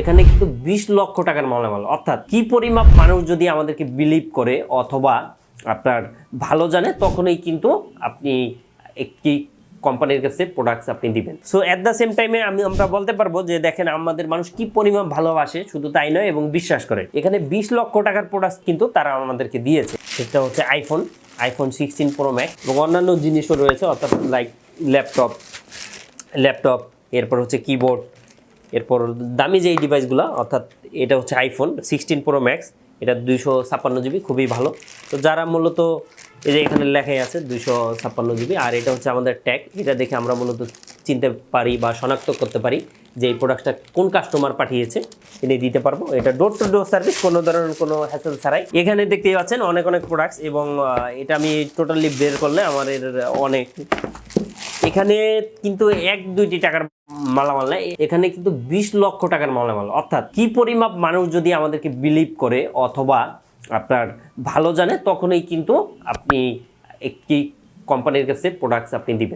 এখানে কিন্তু বিশ লক্ষ টাকার মালামাল অর্থাৎ কি পরিমাপ মানুষ যদি আমাদেরকে বিলিভ করে অথবা আপনার ভালো জানে, তখনই কিন্তু আপনি একটি কোম্পানির কাছে প্রোডাক্টস আপনি দিবেন। সো অ্যাট দ্য সেম টাইমে আমি, আমরা বলতে পারব যে, দেখেন আমাদের মানুষ কি পরিমাণ ভালোবাসে, শুধু তাই নয়, এবং বিশ্বাস করে। এখানে বিশ লক্ষ টাকার প্রোডাক্ট কিন্তু তারা আমাদেরকে দিয়েছে। সেটা হচ্ছে iPhone iPhone sixteen pro max এবং অন্যান্য জিনিসও রয়েছে, অর্থাৎ লাইক ল্যাপটপ ল্যাপটপ এরপর হচ্ছে কিবোর্ড এরপর দামি যে এই ডিভাইসগুলো অর্থাৎ এটা হচ্ছে আইফোন সিক্সটিন প্রো ম্যাক্স এটা দুইশো ছাপ্পান্ন জিবি খুবই ভালো। তো যারা মূলত এই যে এখানে লেখাই আছে দুইশো ছাপ্পান্ন জিবি আর এটা হচ্ছে আমাদের ট্যাগ এটা দেখে আমরা মূলত চিনতে পারি বা শনাক্ত করতে পারি যে এই প্রোডাক্টটা কোন কাস্টমার পাঠিয়েছে এনে দিতে পারব। এটা ডোর টু ডোর সার্ভিস কোনো ধরনের কোনো হ্যাসেল ছাড়াই। এখানে দেখতেই পাচ্ছেন অনেক অনেক প্রোডাক্টস এবং এটা আমি টোটালি বের করলে আমাদের অনেক এখানে কিন্তু এক দুইটি টাকার মালামাল না এখানে কিন্তু বিশ লক্ষ টাকার মালামাল। অর্থাৎ কি পরিমাপ মানুষ যদি আমাদেরকে বিলিভ করে অথবা আপনার ভালো জানে, তখনই কিন্তু আপনি একটি কোম্পানির কাছে প্রোডাক্টস আপনি দিবেন।